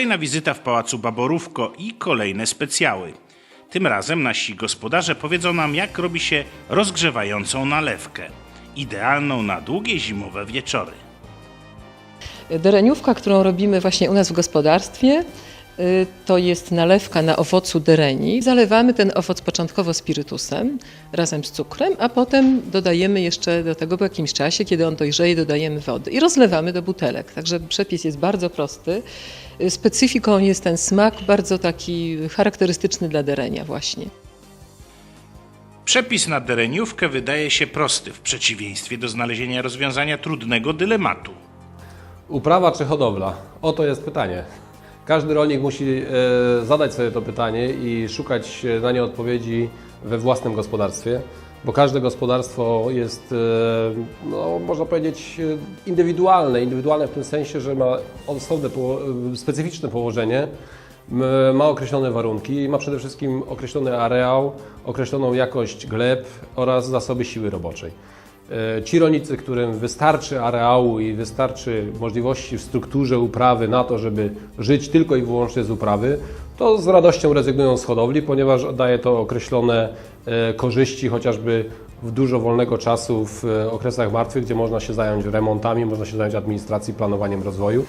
Kolejna wizyta w Pałacu Baborówko i kolejne specjały. Tym razem nasi gospodarze powiedzą nam, jak robi się rozgrzewającą nalewkę. Idealną na długie zimowe wieczory. Dereniówka, którą robimy właśnie u nas w gospodarstwie, to jest nalewka na owocu dereni. Zalewamy ten owoc początkowo spirytusem razem z cukrem, a potem dodajemy jeszcze do tego po jakimś czasie, kiedy on dojrzeje, dodajemy wody i rozlewamy do butelek. Także przepis jest bardzo prosty. Y, Specyfiką jest ten smak, bardzo taki charakterystyczny dla derenia właśnie. Przepis na dereniówkę wydaje się prosty, w przeciwieństwie do znalezienia rozwiązania trudnego dylematu. Uprawa czy hodowla? Oto jest pytanie. Każdy rolnik musi e, zadać sobie to pytanie i szukać e, na nie odpowiedzi we własnym gospodarstwie, bo każde gospodarstwo jest, e, no, można powiedzieć, indywidualne. Indywidualne w tym sensie, że ma osobne, specyficzne położenie, ma określone warunki ma przede wszystkim określony areał, określoną jakość gleb oraz zasoby siły roboczej. E, Ci rolnicy, którym wystarczy areału i wystarczy możliwości w strukturze uprawy na to, żeby żyć tylko i wyłącznie z uprawy, to z radością rezygnują z hodowli, ponieważ daje to określone e, korzyści, chociażby w dużo wolnego czasu w e, okresach martwych, gdzie można się zająć remontami, można się zająć administracji, planowaniem rozwoju.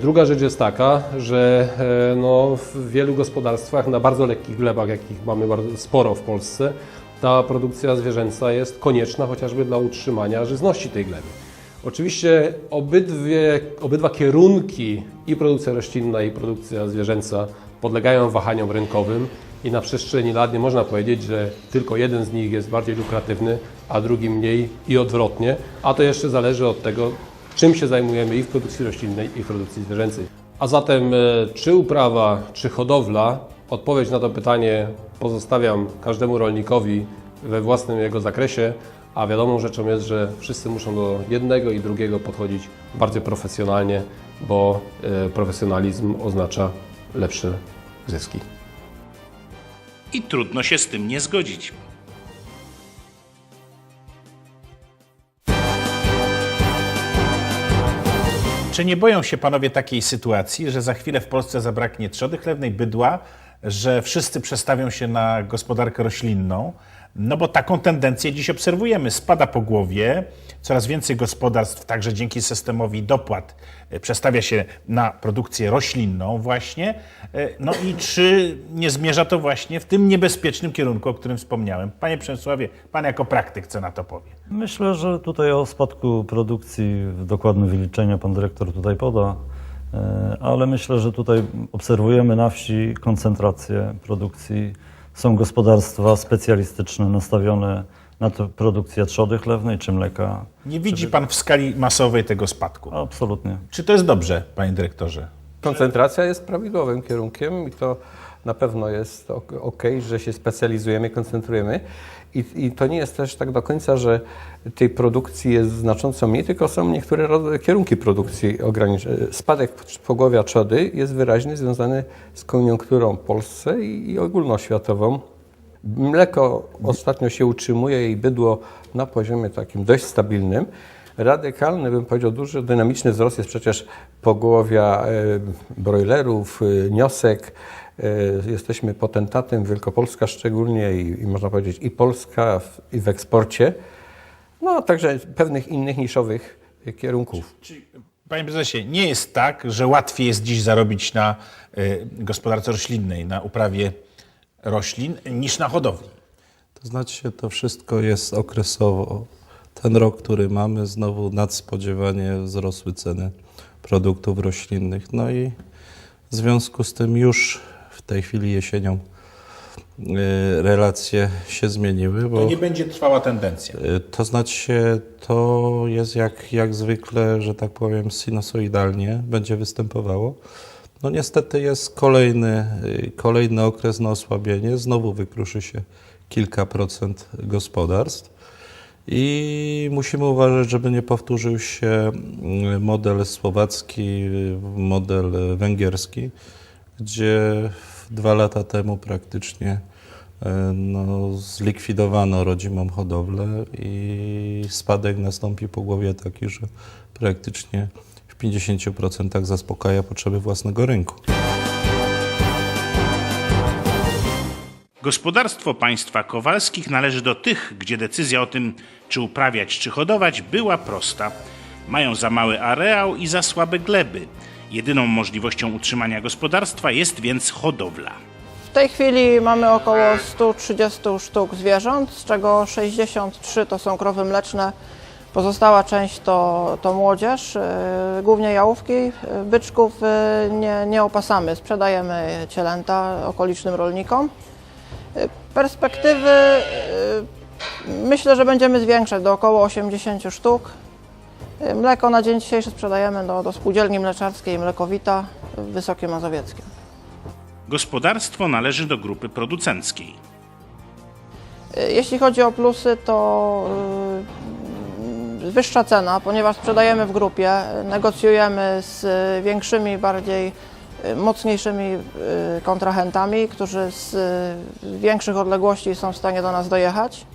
Druga rzecz jest taka, że no, w wielu gospodarstwach na bardzo lekkich glebach, jakich mamy sporo w Polsce, ta produkcja zwierzęca jest konieczna chociażby dla utrzymania żyzności tej gleby. Oczywiście obydwie, obydwa kierunki, i produkcja roślinna, i produkcja zwierzęca, podlegają wahaniom rynkowym i na przestrzeni lat nie można powiedzieć, że tylko jeden z nich jest bardziej lukratywny, a drugi mniej i odwrotnie, a to jeszcze zależy od tego, czym się zajmujemy i w produkcji roślinnej, i w produkcji zwierzęcej. A zatem, e, czy uprawa, czy hodowla, odpowiedź na to pytanie pozostawiam każdemu rolnikowi we własnym jego zakresie, a wiadomą rzeczą jest, że wszyscy muszą do jednego i drugiego podchodzić bardzo profesjonalnie, bo e, profesjonalizm oznacza lepsze zyski. I trudno się z tym nie zgodzić. Czy nie boją się panowie takiej sytuacji, że za chwilę w Polsce zabraknie trzody chlewnej, bydła, że wszyscy przestawią się na gospodarkę roślinną? No bo taką tendencję dziś obserwujemy. Spada po głowie, coraz więcej gospodarstw, także dzięki systemowi dopłat, e, przestawia się na produkcję roślinną właśnie. E, No i czy nie zmierza to właśnie w tym niebezpiecznym kierunku, o którym wspomniałem? Panie Przemysławie, pan jako praktyk co na to powie? Myślę, że tutaj o spadku produkcji dokładne wyliczenia pan dyrektor tutaj poda, ale myślę, że tutaj obserwujemy na wsi koncentrację produkcji. Są gospodarstwa specjalistyczne nastawione na to produkcję trzody chlewnej czy mleka. Nie widzi pan w skali masowej tego spadku. Absolutnie. Czy to jest dobrze, panie dyrektorze? Koncentracja jest prawidłowym kierunkiem i to na pewno jest ok, że się specjalizujemy, koncentrujemy. I, I to nie jest też tak do końca, że tej produkcji jest znacząco mniej, tylko są niektóre kierunki produkcji ograniczone. Spadek pogłowia trzody jest wyraźnie związany z koniunkturą w Polsce i, i ogólnoświatową. Mleko ostatnio się utrzymuje i bydło na poziomie takim dość stabilnym. Radykalny, bym powiedział, duży, dynamiczny wzrost jest przecież pogłowia e, brojlerów, e, niosek. E, jesteśmy potentatem, Wielkopolska szczególnie i, i można powiedzieć i Polska w, i w eksporcie. No, a także pewnych innych niszowych kierunków. Czyli, panie prezesie, nie jest tak, że łatwiej jest dziś zarobić na y, gospodarce roślinnej, na uprawie roślin, niż na hodowli? To znaczy, to wszystko jest okresowo. Ten rok, który mamy, znowu nadspodziewanie wzrosły ceny produktów roślinnych. No i w związku z tym już tej chwili jesienią y, relacje się zmieniły, bo To nie będzie trwała tendencja. y, to znaczy to jest jak, jak zwykle, że tak powiem, sinusoidalnie będzie występowało. No niestety jest kolejny, y, kolejny okres na osłabienie. Znowu wykruszy się kilka procent gospodarstw. I musimy uważać, żeby nie powtórzył się y, model słowacki, model węgierski, gdzie dwa lata temu praktycznie e, no, zlikwidowano rodzimą hodowlę i spadek nastąpi po głowie taki, że praktycznie w 50% zaspokaja potrzeby własnego rynku. Gospodarstwo państwa Kowalskich należy do tych, gdzie decyzja o tym, czy uprawiać, czy hodować, była prosta. Mają za mały areał i za słabe gleby. Jedyną możliwością utrzymania gospodarstwa jest więc hodowla. W tej chwili mamy około 130 sztuk zwierząt, z czego 63 to są krowy mleczne, pozostała część to, to młodzież, yy, głównie jałówki. Yy, Byczków yy, nie, nie opasamy, sprzedajemy cielęta okolicznym rolnikom. Yy, Perspektywy yy, myślę, że będziemy zwiększać do około 80 sztuk. Yy, Mleko na dzień dzisiejszy sprzedajemy do, do spółdzielni mleczarskiej Mlekowita w Wysokim Mazowieckim. Gospodarstwo należy do grupy producenckiej. Jeśli chodzi o plusy, to y, wyższa cena, ponieważ sprzedajemy w grupie, negocjujemy z większymi, bardziej y, mocniejszymi y, kontrahentami, którzy z y, większych odległości są w stanie do nas dojechać.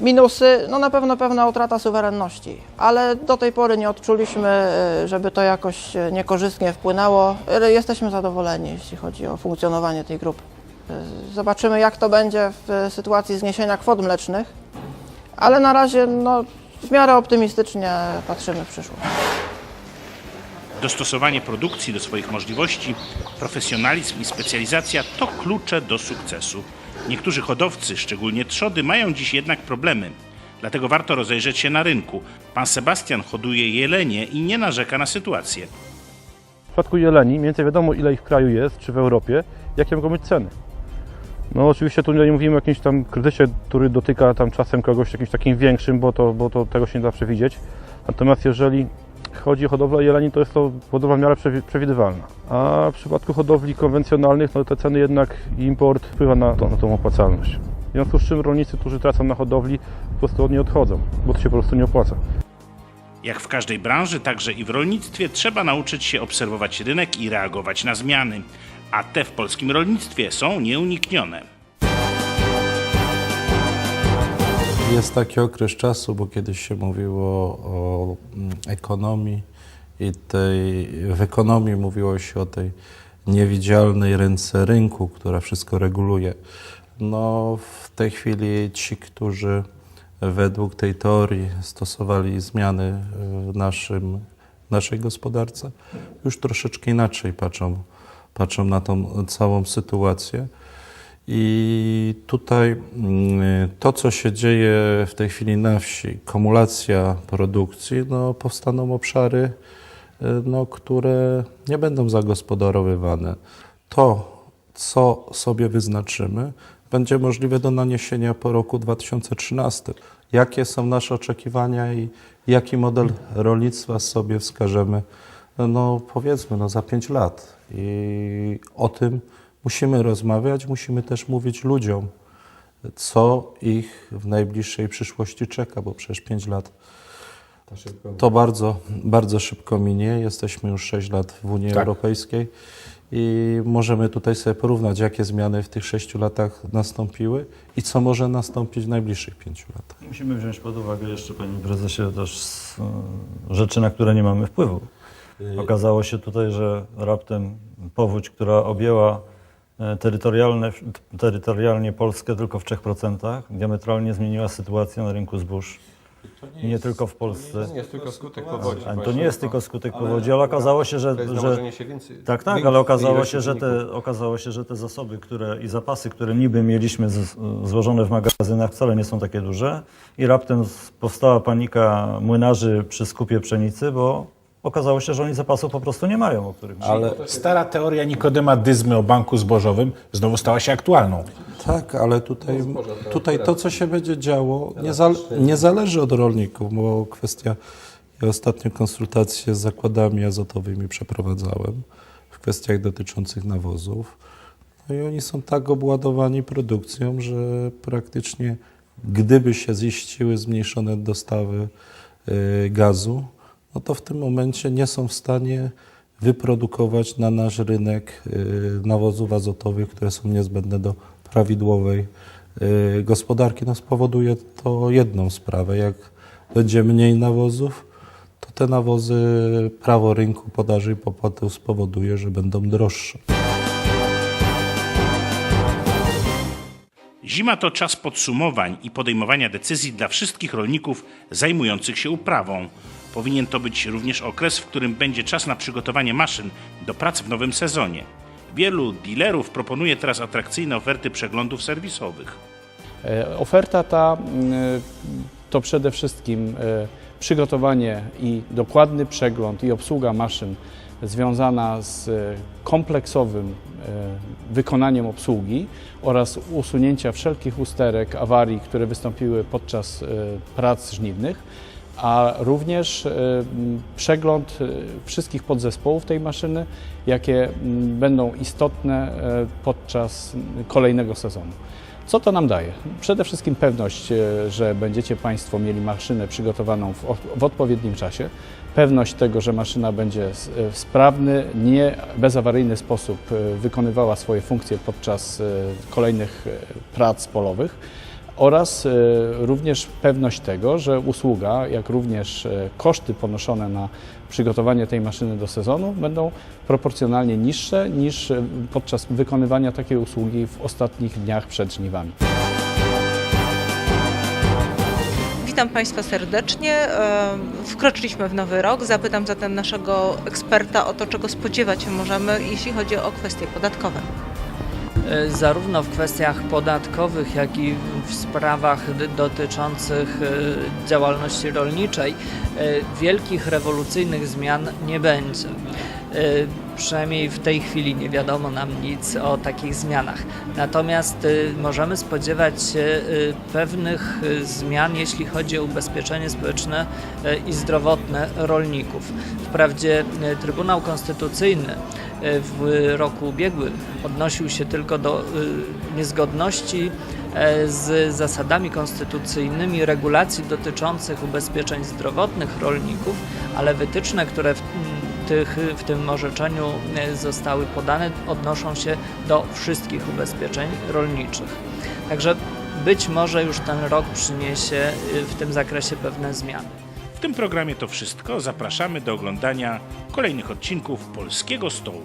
Minusy, no na pewno pewna utrata suwerenności, ale do tej pory nie odczuliśmy, y, żeby to jakoś y, niekorzystnie wpłynęło. Jesteśmy zadowoleni, jeśli chodzi o funkcjonowanie tej grupy. Zobaczymy, jak to będzie w sytuacji zniesienia kwot mlecznych, ale na razie no, w miarę optymistycznie patrzymy w przyszłość. Dostosowanie produkcji do swoich możliwości, profesjonalizm i specjalizacja to klucze do sukcesu. Niektórzy hodowcy, szczególnie trzody, mają dziś jednak problemy. Dlatego warto rozejrzeć się na rynku. Pan Sebastian hoduje jelenie i nie narzeka na sytuację. W przypadku jeleni mniej więcej wiadomo ile ich w kraju jest, czy w Europie, jakie mogą być ceny. No oczywiście tu nie mówimy o jakimś tam kryzysie, który dotyka tam czasem kogoś jakimś takim większym, bo to, bo to tego się nie da przewidzieć. Natomiast jeżeli chodzi o hodowlę jeleni, to jest to hodowla w miarę przewi- przewidywalna. A w przypadku hodowli konwencjonalnych, no te ceny jednak import wpływa na, to, na tą opłacalność. W związku z czym rolnicy, którzy tracą na hodowli, po prostu od niej odchodzą, bo to się po prostu nie opłaca. Jak w każdej branży, także i w rolnictwie, trzeba nauczyć się obserwować rynek i reagować na zmiany. A te w polskim rolnictwie są nieuniknione. Jest taki okres czasu, bo kiedyś się mówiło o mm, ekonomii i tej, w ekonomii mówiło się o tej niewidzialnej ręce rynku, która wszystko reguluje. No, w tej chwili ci, którzy według tej teorii stosowali zmiany w naszym, naszej gospodarce, już troszeczkę inaczej patrzą, patrzą na tą całą sytuację. I tutaj mm, to, co się dzieje w tej chwili na wsi, kumulacja produkcji, no, powstaną obszary, y, no, które nie będą zagospodarowywane. To, co sobie wyznaczymy, będzie możliwe do naniesienia po roku 2013. Jakie są nasze oczekiwania i jaki model rolnictwa sobie wskażemy, no powiedzmy, no, za 5 lat. I o tym musimy rozmawiać, musimy też mówić ludziom, co ich w najbliższej przyszłości czeka, bo przecież 5 lat to bardzo, bardzo szybko minie. Jesteśmy już 6 lat w Unii Tak. Europejskiej i możemy tutaj sobie porównać, jakie zmiany w tych 6 latach nastąpiły i co może nastąpić w najbliższych 5 latach. Musimy wziąć pod uwagę jeszcze, panie prezesie, też e, rzeczy, na które nie mamy wpływu. Okazało się tutaj, że raptem powódź, która objęła terytorialne, terytorialnie Polskę tylko w 3%, diametralnie zmieniła sytuację na rynku zbóż. I nie tylko w Polsce. To nie jest tylko skutek powodzi. A to nie jest tylko skutek powodzi, ale okazało się, że, To jest że się więcej. tak, tak, ale okazało się, że te, okazało się, że te zasoby które, i zapasy, które niby mieliśmy z, złożone w magazynach, wcale nie są takie duże. I raptem powstała panika młynarzy przy skupie pszenicy, bo okazało się, że oni zapasów po prostu nie mają, o których. Ale Stara teoria Nikodema Dyzmy o banku zbożowym znowu stała się aktualną. Tak, ale tutaj, tutaj to, co się będzie działo, nie, zale, nie zależy od rolników, bo kwestia, ja ostatnio konsultacje z zakładami azotowymi przeprowadzałem w kwestiach dotyczących nawozów. No i oni są tak obładowani produkcją, że praktycznie gdyby się ziściły zmniejszone dostawy y, gazu, no to w tym momencie nie są w stanie wyprodukować na nasz rynek y, nawozów azotowych, które są niezbędne do prawidłowej y, gospodarki. No spowoduje to jedną sprawę. Jak będzie mniej nawozów, to te nawozy, prawo rynku podaży i popłaty spowoduje, że będą droższe. Zima to czas podsumowań i podejmowania decyzji dla wszystkich rolników zajmujących się uprawą. Powinien to być również okres, w którym będzie czas na przygotowanie maszyn do prac w nowym sezonie. Wielu dealerów proponuje teraz atrakcyjne oferty przeglądów serwisowych. E, Oferta ta mm, to przede wszystkim e, przygotowanie i dokładny przegląd i obsługa maszyn związana z e, kompleksowym e, wykonaniem obsługi oraz usunięcia wszelkich usterek, awarii, które wystąpiły podczas e, prac żniwnych, a również e, przegląd e, wszystkich podzespołów tej maszyny, jakie będą istotne e, podczas kolejnego sezonu. Co to nam daje? Przede wszystkim pewność, że będziecie Państwo mieli maszynę przygotowaną w, w odpowiednim czasie, pewność tego, że maszyna będzie w sprawny, nie bezawaryjny sposób wykonywała swoje funkcje podczas kolejnych prac polowych oraz e, również pewność tego, że usługa, jak również e, koszty ponoszone na przygotowanie tej maszyny do sezonu będą proporcjonalnie niższe niż e, podczas wykonywania takiej usługi w ostatnich dniach przed żniwami. Witam Państwa serdecznie. Wkroczyliśmy w nowy rok. Zapytam zatem naszego eksperta o to, czego spodziewać się możemy, jeśli chodzi o kwestie podatkowe. E, zarówno w kwestiach podatkowych, jak i w sprawach dotyczących e, działalności rolniczej e, wielkich rewolucyjnych zmian nie będzie. Przynajmniej w tej chwili nie wiadomo nam nic o takich zmianach. Natomiast możemy spodziewać się pewnych zmian, jeśli chodzi o ubezpieczenie społeczne i zdrowotne rolników. Wprawdzie Trybunał Konstytucyjny w roku ubiegłym odnosił się tylko do y, niezgodności e, z zasadami konstytucyjnymi regulacji dotyczących ubezpieczeń zdrowotnych rolników, ale wytyczne, które w, tych, w tym orzeczeniu e, zostały podane, odnoszą się do wszystkich ubezpieczeń rolniczych. Także być może już ten rok przyniesie y, w tym zakresie pewne zmiany. Tym programie to wszystko. Zapraszamy do oglądania kolejnych odcinków Polskiego Stołu.